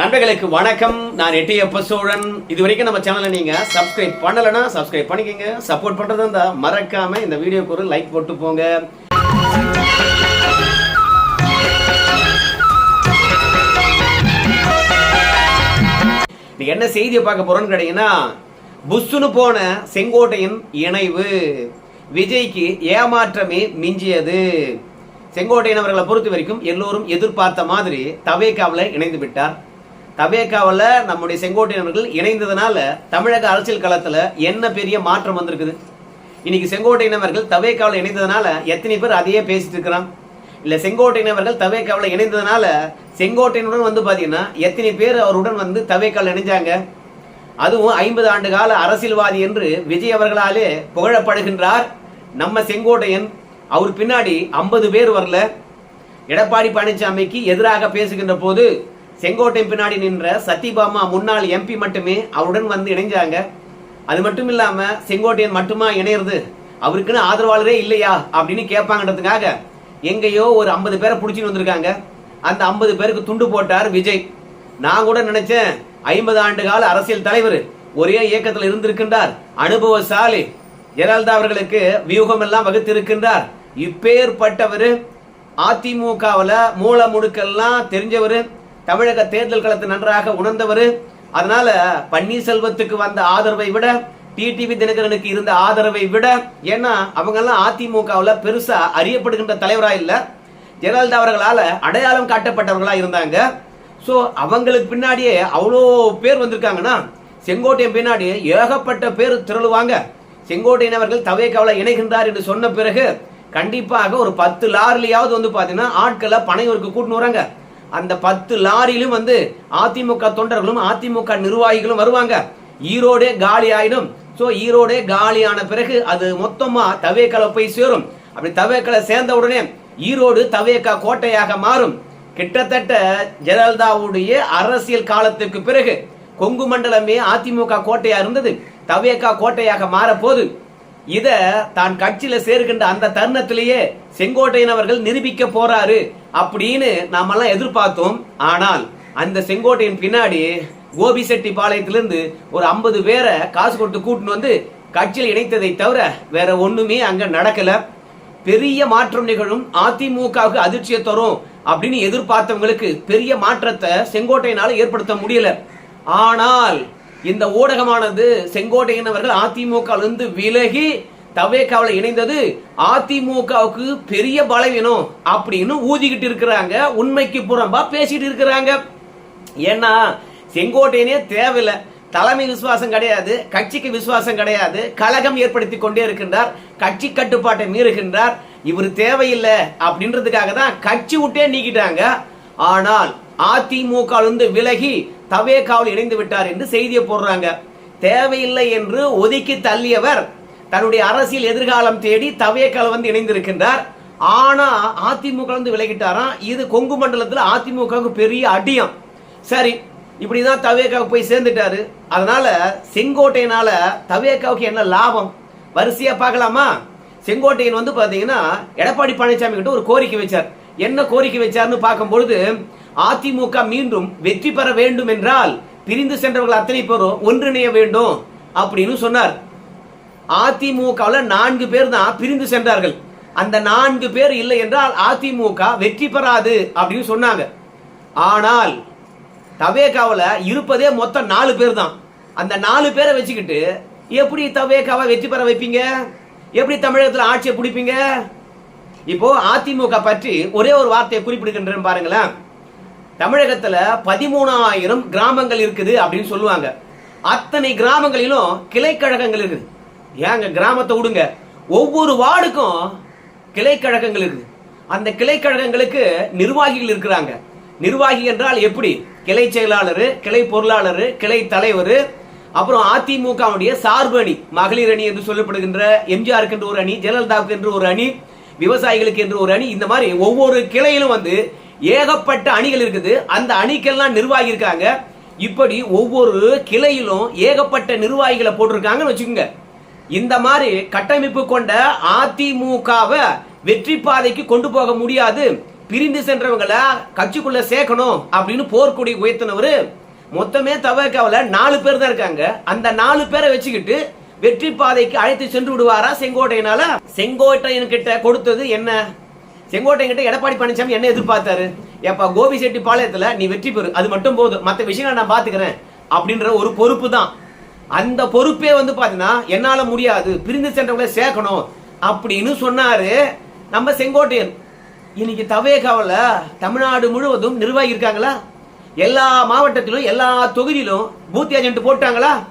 நண்பர்களுக்கு வணக்கம். நான் எட்டியப்ப சோழன். இது வரைக்கும் நம்ம சேனலை நீங்க சப்ஸ்கிரைப் பண்ணலைன்னா சப்ஸ்கிரைப் பண்ணிக்கங்க. சப்போர்ட் பண்றது இருந்தா மறக்காம இந்த வீடியோக்கு ஒரு லைக் போட்டு போங்க. என்ன செய்தியை பார்க்க போறோம்னு கேட்டீங்கன்னா புஷ்ஷுன்னு போன செங்கோட்டையின் இணைவு. விஜய்க்கு ஏமாற்றமே மிஞ்சியது. செங்கோட்டையன் அவர்களை பொறுத்த வரைக்கும் எல்லோரும் எதிர்பார்த்த மாதிரி தவேக்காவில் இணைந்து விட்டார். தவேக்காவில் நம்முடைய செங்கோட்டையினர்கள் இணைந்ததுனால தமிழக அரசியல் களத்தில் என்ன பெரிய மாற்றம் வந்திருக்குது? இன்னைக்கு செங்கோட்டையினவர்கள் தவேக்காவில் இணைந்ததுனால எத்தனை பேர் அதையே பேசிட்டு இருக்கிறான் இல்லை செங்கோட்டையினவர்கள் தவேக்காவில் இணைந்ததுனால செங்கோட்டையனுடன் வந்து பார்த்தீங்கன்னா எத்தனை பேர் அவருடன் வந்து தவேக்காவில் இணைஞ்சாங்க? அதுவும் ஐம்பது ஆண்டு கால அரசியல்வாதி என்று விஜய் அவர்களாலே புகழப்படுகின்றார் நம்ம செங்கோட்டையன். அவர் பின்னாடி ஐம்பது பேர் வரல. எடப்பாடி பழனிசாமிக்கு எதிராக பேசுகின்ற போது செங்கோட்டை பின்னாடி நின்ற சத்யபாமா முன்னாள் எம்பி மட்டுமே அவருடன் வந்து இணைஞ்சாங்க. அது மட்டும் இல்லாம செங்கோட்டையன் மட்டுமா இணையிறது? அவருக்குன்னு ஆதரவாளரே இல்லையா? அப்படின்னு கேட்பாங்கன்றதுக்காக எங்கேயோ ஒரு ஐம்பது பேரை பிடிச்சின்னு வந்திருக்காங்க. அந்த ஐம்பது பேருக்கு துண்டு போட்டார் விஜய். நான் கூட நினைச்சேன் ஐம்பது ஆண்டு கால அரசியல் தலைவர் ஒரே இயக்கத்தில் இருந்திருக்கின்றார். அனுபவசாலி ஜெயலலிதா அவர்களுக்கு வியூகம் எல்லாம் வகுத்து இருக்கின்றார் இப்பேற்பட்டவர் அதிமுகவில் மூல முடுக்கெல்லாம் தெரிஞ்சவர் தமிழக தேர்தல் களத்தை நன்றாக உணர்ந்தவர். அதனால பன்னீர்செல்வத்துக்கு வந்த ஆதரவை விட டிடிவி தினகரனுக்கு இருந்த ஆதரவை விட ஏன்னா அவங்கெல்லாம் அதிமுகவில் பெருசா அறியப்படுகின்ற தலைவராக இல்லை. ஜெயலலிதா அவர்களால் அடையாளம் காட்டப்பட்டவர்களா இருந்தாங்க. ஸோ அவங்களுக்கு பின்னாடியே அவ்வளோ பேர் வந்திருக்காங்கன்னா செங்கோட்டையன் பின்னாடி ஏகப்பட்ட பேர் திரளுவாங்க. செங்கோட்டையன் அவர்கள் தவேக்காவில் இணைகின்றார் என்று சொன்ன பிறகு கண்டிப்பாக ஒரு பத்து லாரிலையாவது வந்து பார்த்தீங்கன்னா ஆட்களை பனையூருக்கு கூட்டின்னு வராங்க. அந்த பத்து லாரியிலும் வந்து அதிமுக தொண்டர்களும் அதிமுக நிர்வாகிகளும் வருவாங்க. ஈரோடே காலி ஆயிடும் ஸோ ஈரோடே காலியான பிறகு அது மொத்தமா தவேக்கலை போய் சேரும். அப்படி தவேக்கலை சேர்ந்த உடனே ஈரோடு தவேக்கா கோட்டையாக மாறும். கிட்டத்தட்ட ஜெயலலிதாவுடைய அரசியல் காலத்துக்கு பிறகு கொங்கு மண்டலமே அதிமுக கோட்டையா இருந்தது. தவேக்கா கோட்டையாக மாறப்போது இத தான் கட்சியில சேர்க்கின்ற அந்த தருணத்திலேயே செங்கோட்டையன் அவர்கள் நிரூபிக்க போறாரு அப்படின்னு நாமெல்லாம் எதிர்பார்த்தோம். ஆனால் அந்த செங்கோட்டையின் பின்னாடி கோபிசெட்டி பாளையத்திலிருந்து ஒரு ஐம்பது பேரை காசு கொடுத்து கூட்டின்னு வந்து கட்சியில் இணைத்ததை தவிர வேற ஒண்ணுமே அங்க நடக்கல. பெரிய மாற்றம் நிகழும். அதிமுகவுக்கு அதிர்ச்சியை தரும் அப்படின்னு எதிர்பார்த்தவங்களுக்கு பெரிய மாற்றத்தை செங்கோட்டையினால ஏற்படுத்த முடியல. ஆனால் இந்த ஊடகமானது செங்கோட்டையன் அவர்கள் அதிமுகவிலிருந்து விலகி தவேக்காவில் இணைந்தது. அதிமுகவுக்கு பெரிய பலவீனம் அப்படின்னு ஊதிக்கிட்டு இருக்கிறாங்க. உண்மைக்கு புறம்பா பேசிட்டு இருக்கிறாங்க. ஏன்னா செங்கோட்டையனே தேவையில்லை. தலைமை விசுவாசம் கிடையாது. கட்சிக்கு விசுவாசம் கிடையாது. கலகம் ஏற்படுத்தி கொண்டே இருக்கின்றார். கட்சி கட்டுப்பாட்டை மீறுகின்றார். இவர் தேவையில்லை அப்படின்றதுக்காக தான் கட்சி விட்டே நீக்கிட்டாங்க. ஆனால் அதிமுக விலகி தவேகாவில் இணைந்து விட்டார் என்று செய்தியை போடுறாங்க. தேவையில்லை என்று ஒதுக்கி தள்ளியவர் தன்னுடைய அரசியல் எதிர்காலம் தேடி தவேக்கால் வந்து இணைந்திருக்கின்றார். ஆனா அதிமுக வந்து விலகிட்டாராம். இது கொங்கு மண்டலத்தில் அதிமுகவுக்கு பெரிய அடியம். சரி இப்படிதான் தவேக்காவுக்கு போய் சேர்ந்துட்டாரு. அதனால செங்கோட்டையினால தவேக்காவுக்கு என்ன லாபம்? வரிசையா பார்க்கலாமா? செங்கோட்டையன் வந்து பாத்தீங்கன்னா எடப்பாடி பழனிசாமி கிட்ட ஒரு கோரிக்கை வச்சார். என்ன கோரிக்கை வச்சார்னு பார்க்கும்பொழுது அதிமுக மீண்டும் வெற்றி பெற வேண்டும் என்றால் பிரிந்து சென்றவர்கள் அத்தனை பேரும் ஒன்றிணைய வேண்டும் அப்படின்னு சொன்னார். அதிமுகவில் நான்கு பேர் தான் பிரிந்து சென்றார்கள். அந்த நான்கு பேர் இல்லை என்றால் அதிமுக வெற்றி பெறாது அப்படின்னு சொன்னாங்க. ஆனால் தவேகாவில் இருப்பதே மொத்தம் நாலு பேர் தான். அந்த நாலு பேரை வச்சுக்கிட்டு எப்படி தவேகாவை வெற்றி பெற வைப்பீங்க? எப்படி தமிழகத்தில் ஆட்சியை பிடிப்பீங்க? இப்போ அதிமுக பற்றி ஒரே ஒரு வார்த்தையை குறிப்பிடுகின்றேன் பாருங்களேன். தமிழகத்துல பதிமூணாயிரம் கிராமங்கள் இருக்குது அப்படின்னு சொல்லுவாங்க. அத்தனை கிராமங்களிலும் கிளைக்கழகங்கள் இருக்குது. ஏங்க கிராமத்தை விடுங்க. ஒவ்வொரு வார்டுக்கும் கிளைக்கழகங்கள் இருக்குது. அந்த கிளைக்கழகங்களுக்கு நிர்வாகிகள் இருக்கிறாங்க. நிர்வாகி என்றால் எப்படி? கிளை செயலாளர் கிளை பொருளாளர் கிளை தலைவர் அப்புறம் அதிமுகவுடைய சார்பு அணி மகளிர் அணி என்று சொல்லப்படுகின்ற எம்ஜிஆருக்கு என்று ஒரு அணி ஜெயலலிதாவுக்கு என்று ஒரு அணி விவசாயிகளுக்கு என்று ஒரு அணி இந்த மாதிரி ஒவ்வொரு கிளையிலும் வந்து ஏகப்பட்ட அணிகள் இருக்குது. அந்த அணிக்கெல்லாம் நிர்வாகி இருக்காங்க இப்படி ஒவ்வொரு கிளையிலும் ஏகப்பட்ட நிர்வாகிகளை போட்டிருக்காங்கன்னு வச்சுக்கோங்க. இந்த மாதிரி கட்டமைப்பு கொண்ட அதிமுகவை வெற்றி பாதைக்கு கொண்டு போக முடியாது. பிரிந்து சென்றவங்களை கட்சிக்குள்ள சேர்க்கணும் அப்படின்னு போர்க்குடி உயர்த்தினவர். மொத்தமே தவக்காவில நாலு பேர் தான் இருக்காங்க. அந்த நாலு பேரை வச்சுக்கிட்டு வெற்றி பாதைக்கு அழைத்து சென்று விடுவாரா செங்கோட்டையனால? செங்கோட்டையன் கிட்ட கொடுத்தது என்ன? செங்கோட்டையன் கிட்ட எடப்பாடி பழனிசாமி என்ன எதிர்பார்த்தாரு? ஏப்பா கோபி செட்டி பாளையத்துல நீ வெற்றி பெறு. அது மட்டும் போதும். மற்ற விஷயங்களை நான் பாத்துக்கிறேன். அப்படின்ற ஒரு பொறுப்பு தான். அந்த பொறுப்பே வந்து பாத்தீங்கன்னா என்னால முடியாது. பிரிந்து சென்றவங்களை சேர்க்கணும். அப்படின்னு சொன்னாரு நம்ம செங்கோட்டையன். இன்னைக்கு தவேகாவில் தமிழ்நாடு முழுவதும் நிர்வாகி இருக்காங்களா? எல்லா மாவட்டத்திலும் எல்லா தொகுதியிலும் பூத் ஏஜென்ட் போட்டாங்களா?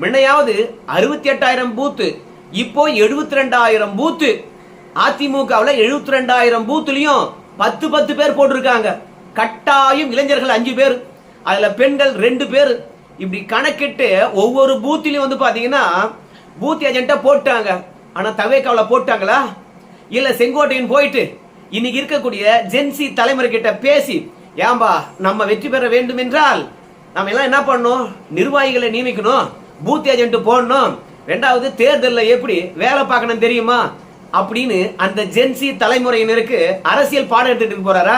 முன்னையாவது அறுபத்தி எட்டாயிரம் பூத்து இப்போ எழுபத்தி ரெண்டாயிரம் பூத்து. அதிமுகவில் எழுபத்தி ரெண்டாயிரம் பூத்துலையும் பத்து பத்து பேர் போட்டிருக்காங்க. கட்டாயம் இளைஞர்கள் அஞ்சு பேர். அதில் பெண்கள் ரெண்டு பேர். இப்படி கணக்கிட்டு ஒவ்வொரு பூத்திலையும் வந்து பார்த்தீங்கன்னா பூத் ஏஜென்ட்டை போட்டாங்க. ஆனால் தவேக்காவில் போட்டாங்களா? இல்லை செங்கோட்டையன் போயிட்டு இன்னைக்கு இருக்கக்கூடிய ஜென்சி தலைமுறை கிட்ட பேசி ஏம்பா நம்ம வெற்றி பெற வேண்டும் என்றால் நம்ம எல்லாம் என்ன பண்ணணும்? நிர்வாகிகளை நியமிக்கணும். பூத் ஏஜென்ட் போடணும். ரெண்டாவது தேர்தலில் எப்படி வேலை பார்க்கணும் தெரியுமா? அப்படின்னு அந்த ஜென்சி தலைமுறையினருக்கு அரசியல் பாடம் எடுத்துட்டு போறாரா?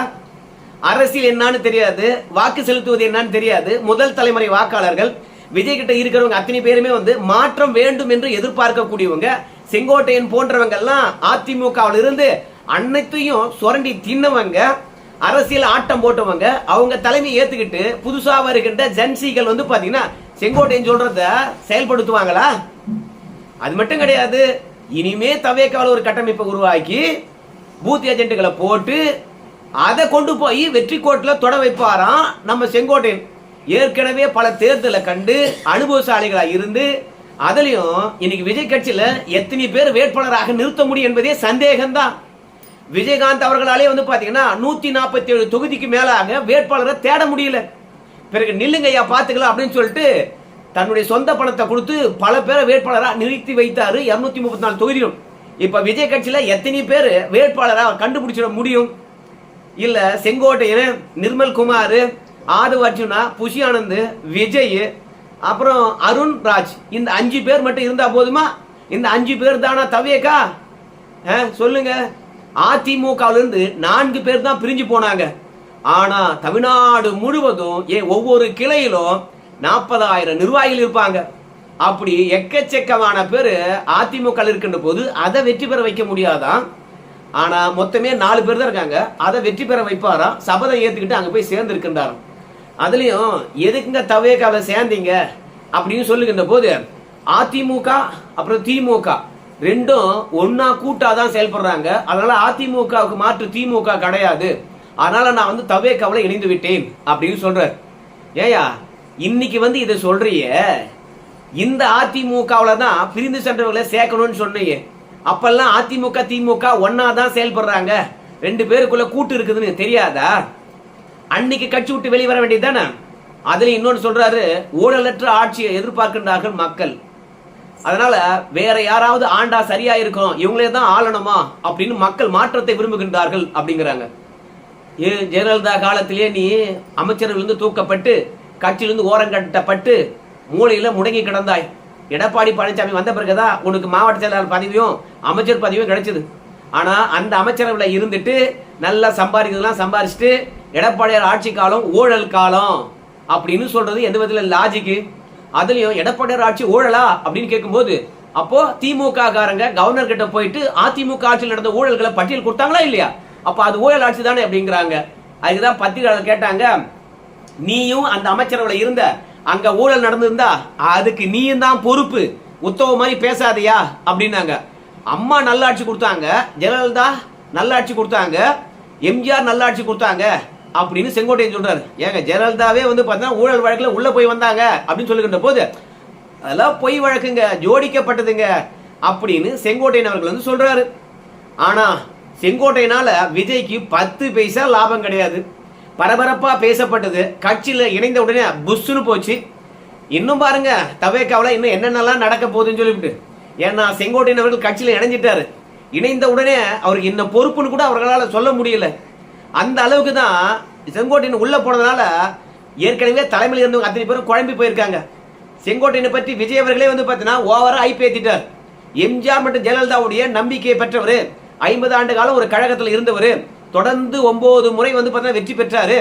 அரசியல் என்னன்னு தெரியாது. வாக்கு செலுத்துவது என்னன்னு தெரியாது. முதல் தலைமுறை வாக்காளர்கள் விஜய் கிட்ட இருக்கிறவங்க அத்தனை பேருமே வந்து மாற்றம் வேண்டும் என்று எதிர்பார்க்கக்கூடியவங்க. செங்கோட்டையன் போன்றவங்க எல்லாம் அதிமுகவில் இருந்து அனைத்தையும் சுரண்டி தின்னவங்க அரசியல் ஆட்டம் போட்டவங்க அவங்க தலைமையை ஏத்துக்கிட்டு புதுசா வருகின்ற ஜென்சிகள் வந்து பாத்தீங்கன்னா செங்கோட்டையன் சொல்றத செயல்படுத்துவாங்களா? அது மட்டும் கிடையாது. இனிமே தவேக்கால ஒரு கட்டமைப்பை உருவாக்கி பூத் ஏஜென்ட்டுகளை போட்டு அதை கொண்டு போய் வெற்றி கோட்டில் தொட வைப்பாராம் நம்ம செங்கோட்டையன். ஏற்கனவே பல தேர்தலை கண்டு அனுபவசாலிகளாக இருந்து அதுலயும் இன்னைக்கு விஜய் கட்சியில எத்தனை பேர் வேட்பாளராக நிறுத்த முடியும் என்பதே சந்தேகம்தான். விஜயகாந்த் அவர்களாலே வந்து பாத்தீங்கன்னா நூத்தி நாற்பத்தி ஏழு தொகுதிக்கு மேலாக வேட்பாளரை தேட முடியல. பிறகு நில்லுங்க ஐயா பாத்துக்கலாம் அப்படின்னு சொல்லிட்டு தன்னுடைய சொந்த பணத்தை கொடுத்து பல பேரை வேட்பாளராக நிறுத்தி வைத்தார் இரநூத்தி முப்பத்தி நாலு தொகுதியிலும். இப்போ விஜய் கட்சியில் எத்தனை பேர் வேட்பாளராக கண்டுபிடிச்சிட முடியும்? இல்லை செங்கோட்டையன் நிர்மல் குமார் ஆது அர்ஜுனா புஷி ஆனந்த் விஜய் அப்புறம் அருண் ராஜ். இந்த அஞ்சு பேர் மட்டும் இருந்தால் போதுமா? இந்த அஞ்சு பேர் தானா தவியக்கா? சொல்லுங்க. அதிமுகவிலிருந்து நான்கு பேர் தான் பிரிஞ்சு போனாங்க. ஆனால் தமிழ்நாடு முழுவதும் ஏன் ஒவ்வொரு கிளையிலும் நாற்பதாயிரம் நிர்வாகிகள் இருப்பாங்க. அப்படி எக்கச்சக்கமான பேர் அதிமுக இருக்கின்ற போது அதை வெற்றி பெற வைக்க முடியாதான் ஆனா மொத்தமே நாலு பேர் தான் இருக்காங்க. அதை வெற்றி பெற வைப்பாராம் சபதம் ஏத்துக்கிட்டு அங்க போய் சேர்ந்து இருக்கின்றாராம் அதுலயும் எதுக்குங்க தவேக்கால சேர்ந்தீங்க? அப்படின்னு சொல்லுகின்ற போது அதிமுக அப்புறம் திமுக ரெண்டும் ஒன்னா கூட்டாதான் செயல்படுறாங்க. அதனால அதிமுகவுக்கு மாற்று திமுக கிடையாது. அதனால நான் வந்து தவேக்காவில் இணைந்து விட்டேன் அப்படின்னு சொல்றாரு. ஏயா இன்னைக்கு வந்து இதை சொல்றிய. இந்த அதிமுகவில் தான் பிரிந்து சென்றவர்களை சேர்க்கணும்னு சொன்னீங்க அப்பெல்லாம் அதிமுக திமுக ஒன்னா தான் செயல்படுறாங்க. ரெண்டு பேருக்குள்ள கூட்டு இருக்குதுன்னு தெரியாதா? அன்னைக்கு கட்சி விட்டு வெளியே வர வேண்டியதுதானே அதுல இன்னொன்று சொல்றாரு ஊழலற்ற ஆட்சியை எதிர்பார்க்கின்றார்கள் மக்கள். அதனால வேற யாராவது ஆண்டா சரியா இருக்கும் இவங்களே தான் ஆளணுமா அப்படின்னு மக்கள் மாற்றத்தை விரும்புகின்றார்கள் அப்படிங்கிறாங்க. ஏ ஜெயலலிதா காலத்திலே நீ அமைச்சர்களிருந்து தூக்கப்பட்டு கட்சியிலிருந்து ஓரங்கட்டப்பட்டு மூளையில முடங்கி கிடந்தாய். எடப்பாடி பழனிசாமி வந்த பிறகுதான் உனக்கு மாவட்ட செயலாளர் பதவியும் அமைச்சர் பதவியும் கிடைச்சது. ஆனா அந்த அமைச்சரவையில் இருந்துட்டு நல்லா சம்பாதிக்கிறதுலாம் சம்பாரிச்சுட்டு எடப்பாடியார் ஆட்சி காலம் ஊழல் காலம் அப்படின்னு சொல்றது எந்த விதத்துல லாஜிக்கு அதுலயும் எடப்பாடியார் ஆட்சி ஊழலா அப்படின்னு கேட்கும்போது அப்போ திமுக காரங்க கவர்னர் கிட்ட போயிட்டு அதிமுக ஆட்சியில் நடந்த ஊழல்களை பட்டியல் கொடுத்தாங்களா இல்லையா? அப்போ அது ஊழல் ஆட்சி தானே அப்படிங்கிறாங்க. அதுக்குதான் பத்திரிகையாளர் கேட்டாங்க நீயும் அந்த அமைச்சரவையில் இருந்த அங்க ஊழல் நடந்திருந்தா அதுக்கு நீயும் தான் பொறுப்பு. உத்தவ மாதிரி பேசாதையா அப்படின்னாங்க. அம்மா நல்லாட்சி கொடுத்தாங்க ஜெயலலிதா நல்லாட்சி கொடுத்தாங்க எம்ஜிஆர் நல்லாட்சி கொடுத்தாங்க அப்படின்னு செங்கோட்டையன் சொல்றாரு. ஏங்க ஜெயலலிதாவே வந்து பார்த்தீங்கன்னா ஊழல் வழக்கில் உள்ள போய் வந்தாங்க அப்படின்னு சொல்லுகின்ற போது அதெல்லாம் பொய் வழக்குங்க ஜோடிக்கப்பட்டதுங்க அப்படின்னு செங்கோட்டையன் அவர்கள் வந்து சொல்றாரு. ஆனா செங்கோட்டையனால விஜய்க்கு பத்து பைசா லாபம் கிடையாது. பரபரப்பாக பேசப்பட்டது. கட்சியில் இணைந்த உடனே புஷ்ஷுன்னு போச்சு. இன்னும் பாருங்க தவேக்காவில் இன்னும் என்னென்னலாம் நடக்க போகுதுன்னு சொல்லிவிட்டு. ஏன்னா செங்கோட்டையன் அவர்கள் கட்சியில் இணைஞ்சிட்டாரு. இணைந்த உடனே அவருக்கு இன்னும் பொறுப்புன்னு கூட அவர்களால் சொல்ல முடியல. அந்த அளவுக்கு தான் செங்கோட்டையன் உள்ளே போனதுனால ஏற்கனவே தலைமையில் இருந்தவங்க அத்தனை பேரும் குழம்பி போயிருக்காங்க. செங்கோட்டையனை பற்றி விஜய் அவர்களே வந்து பார்த்தீங்கன்னா ஓவராக ஐப்பேத்திட்டார் எம்ஜிஆர் மற்றும் ஜெயலலிதாவுடைய நம்பிக்கையை பெற்றவர். ஐம்பது ஆண்டு காலம் ஒரு கழகத்தில் இருந்தவர். தொடர்ந்து ஒன்பது முறை வந்து பார்த்தீங்கன்னா வெற்றி பெற்றாரு.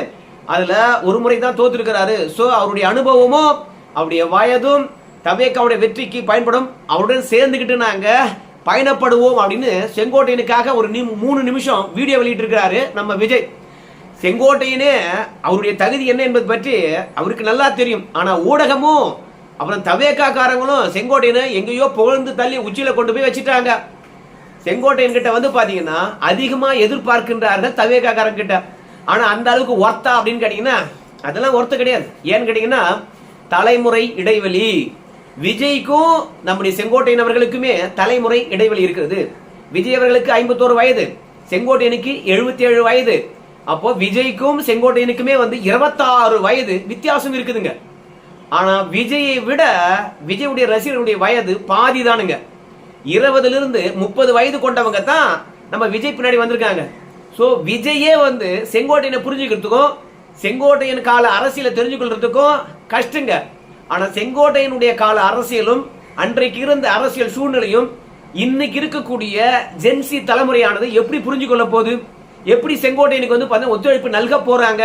அதுல ஒரு முறை தான் தோத்துருக்கிறாரு. ஸோ அவருடைய அனுபவமும் அவருடைய வயதும் தவேக்காவுடைய வெற்றிக்கு பயன்படும். அவருடன் சேர்ந்துக்கிட்டு நாங்க பயணப்படுவோம் அப்படின்னு செங்கோட்டையனுக்காக ஒரு நிம் மூணு நிமிஷம் வீடியோ வெளியிட்டிருக்கிறாரு நம்ம விஜய். செங்கோட்டையனே அவருடைய தகுதி என்ன என்பது பற்றி அவருக்கு நல்லா தெரியும். ஆனால் ஊடகமும் அப்புறம் தவேக்காக்காரங்களும் செங்கோட்டையனை எங்கேயோ புகழ்ந்து தள்ளி உச்சியில் கொண்டு போய் வச்சுட்டாங்க. செங்கோட்டையன் கிட்ட வந்து பாத்தீங்கன்னா அதிகமா எதிர்பார்க்கின்றார்கள் தவேக்காக்காரன் கிட்ட ஆனா அந்த அளவுக்கு ஒர்த்தா அப்படின்னு கேட்டீங்கன்னா அதெல்லாம் ஒர்த்து கிடையாது. ஏன்னு கேட்டீங்கன்னா தலைமுறை இடைவெளி. விஜய்க்கும் நம்முடைய செங்கோட்டையன் அவர்களுக்குமே தலைமுறை இடைவெளி இருக்கிறது. விஜய் அவர்களுக்கு ஐம்பத்தோரு வயது செங்கோட்டையனுக்கு எழுபத்தி ஏழு வயது. அப்போ விஜய்க்கும் செங்கோட்டையனுக்குமே வந்து இருபத்தாறு வயது வித்தியாசம் இருக்குதுங்க. ஆனா விஜயை விட விஜயுடைய ரசிகர்களுடைய வயது பாதி தானுங்க இருபதுல இருந்து முப்பது வயது கொண்டவங்க தான் நம்ம விஜய் பின்னாடி வந்திருக்காங்க. ஸோ விஜயே வந்து செங்கோட்டையனை புரிஞ்சுக்கிறதுக்கும் செங்கோட்டையன் கால அரசியலை தெரிஞ்சுக்கொள்றதுக்கும் கஷ்டங்க. ஆனா செங்கோட்டையனுடைய கால அரசியலும் அன்றைக்கு இருந்த அரசியல் சூழ்நிலையும் இன்னைக்கு இருக்கக்கூடிய ஜென்சி தலைமுறையானது எப்படி புரிஞ்சு கொள்ள போகுது? எப்படி செங்கோட்டையனுக்கு வந்து பார்த்தீங்கன்னா ஒத்துழைப்பு நல்க போறாங்க?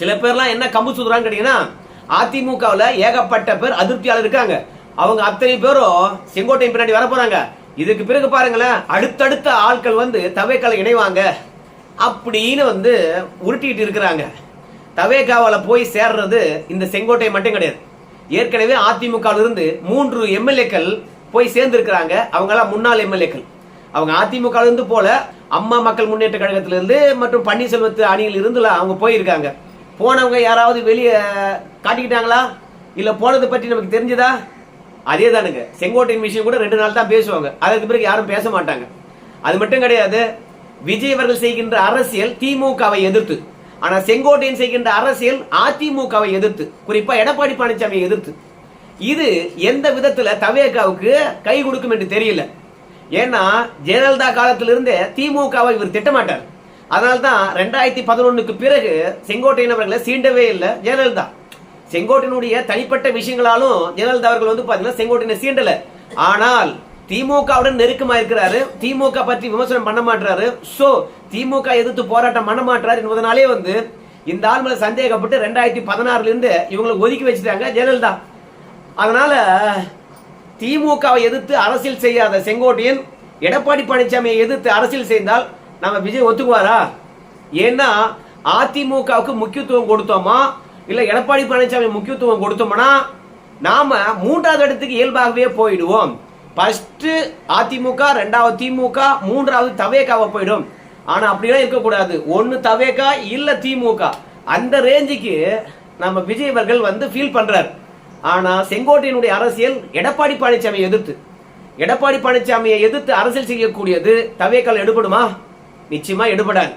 சில பேர்லாம் என்ன கம்பு சுத்துறான்னு கேட்டீங்கன்னா அதிமுகவில் ஏகப்பட்ட பேர் அதிருப்தியாளர் இருக்காங்க. அவங்க அத்தனை பேரும் செங்கோட்டையின் பின்னாடி வர போறாங்க. இதுக்கு பிறகு பாருங்களேன் அடுத்தடுத்த ஆட்கள் வந்து தவேக்கால இணைவாங்க. அப்படின்னு வந்து உருட்டிட்டு இருக்கிறாங்க. தவேக்காவில் போய் சேர்றது இந்த செங்கோட்டை மட்டும் கிடையாது. ஏற்கனவே அதிமுகவிலிருந்து இருந்து மூன்று எம்எல்ஏக்கள் போய் சேர்ந்துருக்கிறாங்க. அவங்களாம் முன்னாள் எம்எல்ஏக்கள். அவங்க அதிமுக இருந்து போல அம்மா மக்கள் முன்னேற்ற கழகத்திலிருந்து மற்றும் பன்னீர்செல்வத்து அணியில் இருந்துலாம் அவங்க போயிருக்காங்க. போனவங்க யாராவது வெளியே காட்டிக்கிட்டாங்களா? இல்லை போனதை பற்றி நமக்கு தெரிஞ்சதா? அதே தானுங்க செங்கோட்டையின் விஷயம் கூட ரெண்டு நாள் தான் பேசுவாங்க. அதற்கு பிறகு யாரும் பேச மாட்டாங்க. அது மட்டும் கிடையாது விஜய் அவர்கள் செய்கின்ற அரசியல் திமுகவை எதிர்த்து. ஆனா செங்கோட்டையன் செய்கின்ற அரசியல் அதிமுகவை எதிர்த்து. குறிப்பா எடப்பாடி பழனிசாமியை எதிர்த்து. இது எந்த விதத்துல தவேகாவுக்கு கை கொடுக்கும் என்று தெரியல. ஏன்னா ஜெயலலிதா காலத்திலிருந்தே திமுகவை இவர் திட்டமாட்டார். அதனால்தான் ரெண்டாயிரத்தி பதினொன்னுக்கு பிறகு செங்கோட்டையன் அவர்களை சீண்டவே இல்லை ஜெயலலிதா. செங்கோட்டினுடைய தனிப்பட்ட விஷயங்களாலும் ஜெயலலிதா அவர்கள் வந்து பாத்தீங்கன்னா செங்கோட்டையனை சீண்டல. ஆனால் திமுகவுடன் நெருக்கமா இருக்கிறாரு. திமுக பற்றி விமர்சனம் பண்ண மாட்டாரு சோ திமுக எதிர்த்து போராட்டம் பண்ண மாட்டாரு என்பதனாலே வந்து இந்த ஆள் மேல சந்தேகப்பட்டு ரெண்டாயிரத்தி பதினாறுல இருந்து இவங்களை ஒதுக்கி வச்சுட்டாங்க ஜெயலலிதா. அதனால திமுகவை எதிர்த்து அரசியல் செய்யாத செங்கோட்டையன் எடப்பாடி பழனிசாமியை எதிர்த்து அரசியல் செய்தால் நம்ம விஜய் ஒத்துக்குவாரா? ஏன்னா அதிமுகவுக்கு முக்கியத்துவம் கொடுத்தோமா? இல்ல எடப்பாடி பழனிசாமி முக்கியத்துவம் கொடுத்தோம்னா நாம மூன்றாவது இடத்துக்கு இயல்பாகவே போயிடுவோம். ஃபர்ஸ்ட் அதிமுக ரெண்டாவது திமுக மூன்றாவது தவேக்காவை போயிடும். ஆனா அப்படிலாம் இருக்கக்கூடாது. ஒன்னு தவேக்கா இல்ல திமுக. அந்த ரேஞ்சுக்கு நம்ம விஜய் அவர்கள் வந்து ஃபீல் பண்ணுறார் ஆனா செங்கோட்டையினுடைய அரசியல் எடப்பாடி பழனிசாமியை எதிர்த்து. எடப்பாடி பழனிசாமியை எதிர்த்து அரசியல் செய்யக்கூடியது தவேக்கால் எடுபடுமா? நிச்சயமா எடுபடாது.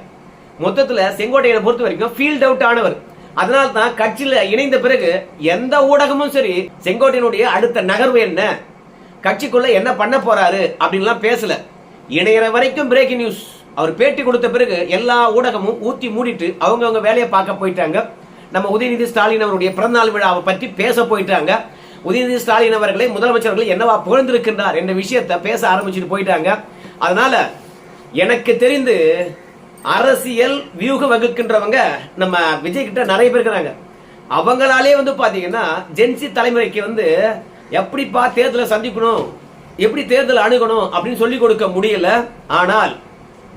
மொத்தத்துல செங்கோட்டையை பொறுத்த வரைக்கும் ஃபீல்ட் அவுட் ஆனவர். அதனால தான் கட்சியில இணைந்த பிறகு எந்த ஊடகமும் சரி செங்கோட்டையினுடைய அடுத்த நகர்வு என்ன? கட்சிக்குள்ள என்ன பண்ண போறாரு அப்படின்லாம் பேசல. இணையற வரைக்கும் பிரேக்கிங் நியூஸ் அவர் பேட்டி கொடுத்த பிறகு எல்லா ஊடகமும் ஊத்தி மூடிட்டு அவங்கவுங்க வேலையை பார்க்க போயிட்டாங்க. நம்ம உதயநிதி ஸ்டாலின் அவருடைய பிறந்தநாள் விழாவை பற்றி பேச போயிட்டாங்க. உதயநிதி ஸ்டாலின் அவர்களை முதலமைச்சர்கள் என்னவா புகழ்ந்திருக்கின்றார் என்ற விஷயத்தை பேச ஆரம்பிச்சுட்டு போயிட்டாங்க. அதனால எனக்கு தெரிந்து அரசியல் வியூக வகுக்கின்றவங்க நம்ம விஜய் கிட்ட நிறைய பேர் இருக்கிறாங்க. அவங்களாலே வந்து பாத்தீங்கன்னா ஜென்சி தலைமுறைக்கு வந்து எப்படிப்பா தேர்தலை சந்திக்கணும் எப்படி தேர்தல் அணுகணும் அப்படின்னு சொல்லி கொடுக்க முடியல. ஆனால்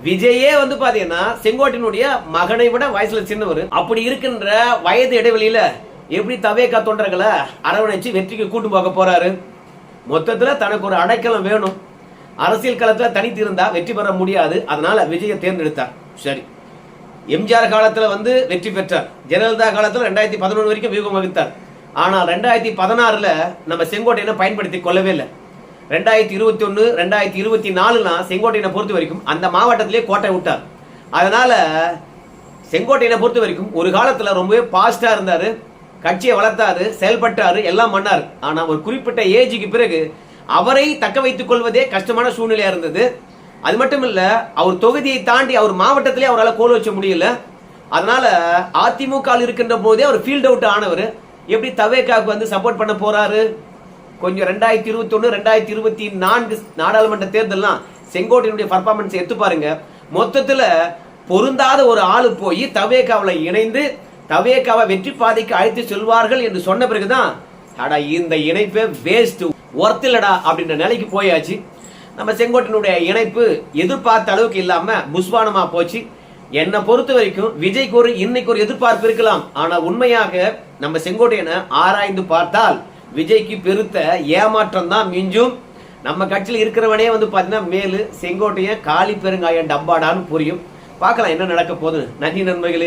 விஜயே வந்து பாத்தீங்கன்னா செங்கோட்டினுடைய மகனை விட வயசுல சின்னவர். அப்படி இருக்கின்ற வயது இடைவெளியில எப்படி தவேக்கா தொண்டர்களை அரவணைச்சு வெற்றிக்கு கூட்டு போக போறாரு? மொத்தத்துல தனக்கு ஒரு அடைக்கலம் வேணும். அரசியல் களத்துல தனித்து இருந்தா வெற்றி பெற முடியாது. அதனால விஜயை தேர்ந்தெடுத்தார். சரி. எம்ஜிஆர் காலத்தில் வந்து வெற்றி பெற்றார். ஜெயலலிதா காலத்தில் ரெண்டாயிரத்தி பதினொன்று வரைக்கும் வியூகம் வகுத்தார். ஆனால் ரெண்டாயிரத்தி பதினாறில் நம்ம செங்கோட்டையனை பயன்படுத்தி கொள்ளவே இல்லை. ரெண்டாயிரத்தி இருபத்தி ஒன்று ரெண்டாயிரத்தி இருபத்தி நாலுலாம் செங்கோட்டையனை பொறுத்த வரைக்கும் அந்த மாவட்டத்திலே கோட்டை விட்டார். அதனால் செங்கோட்டையனை பொறுத்த வரைக்கும் ஒரு காலத்தில் ரொம்பவே பாஸ்டாக இருந்தார் கட்சியை வளர்த்தாரு செயல்பட்டாரு எல்லாம் பண்ணார். ஆனால் ஒரு குறிப்பிட்ட ஏஜுக்கு பிறகு அவரை தக்க வைத்துக் கொள்வதே கஷ்டமான சூழ்நிலையாக இருந்தது. அது மட்டும் இல்ல அவர் தொகுதியை தாண்டி அவர் மாவட்டத்திலே அவரால் கோல் வச்ச முடியல. அதனால அதிமுக இருக்கின்ற போதே அவர் ஃபீல்ட் அவுட் ஆனவர். எப்படி தவேக்காவுக்கு வந்து சப்போர்ட் பண்ண போறாரு? கொஞ்சம் ரெண்டாயிரத்தி இருபத்தி ஒன்று ரெண்டாயிரத்தி இருபத்தி நான்கு நாடாளுமன்ற தேர்தல்லாம் செங்கோட்டையினுடைய பர்ஃபார்மன்ஸ் எடுத்து பாருங்க. மொத்தத்தில் பொருந்தாத ஒரு ஆள் போய் தவேகாவில் இணைந்து தவேகாவை வெற்றி பாதைக்கு அழைத்து செல்வார்கள் என்று சொன்ன பிறகுதான் அடா இந்த இணைப்பே வேஸ்ட் ஒர்த் இல்லடா அப்படின்ற நிலைக்கு போயாச்சு. நம்ம செங்கோட்டையனுடைய இணைப்பு எதிர்பார்த்த அளவுக்கு இல்லாம புஸ்வானமா போச்சு. என்னை பொறுத்த வரைக்கும் விஜய்க்கு ஒரு இன்னைக்கு ஒரு எதிர்பார்ப்பு இருக்கலாம். ஆனா உண்மையாக நம்ம செங்கோட்டையனை ஆராய்ந்து பார்த்தால் விஜய்க்கு பெருத்த ஏமாற்றம் தான் மிஞ்சும். நம்ம கட்சியில் இருக்கிறவனே வந்து பார்த்தீங்கன்னா மேலு செங்கோட்டையன் காளி பெருங்காயன் டப்பாடான்னு புரியும். பார்க்கலாம் என்ன நடக்க போகுது. நன்றி நண்பர்களே.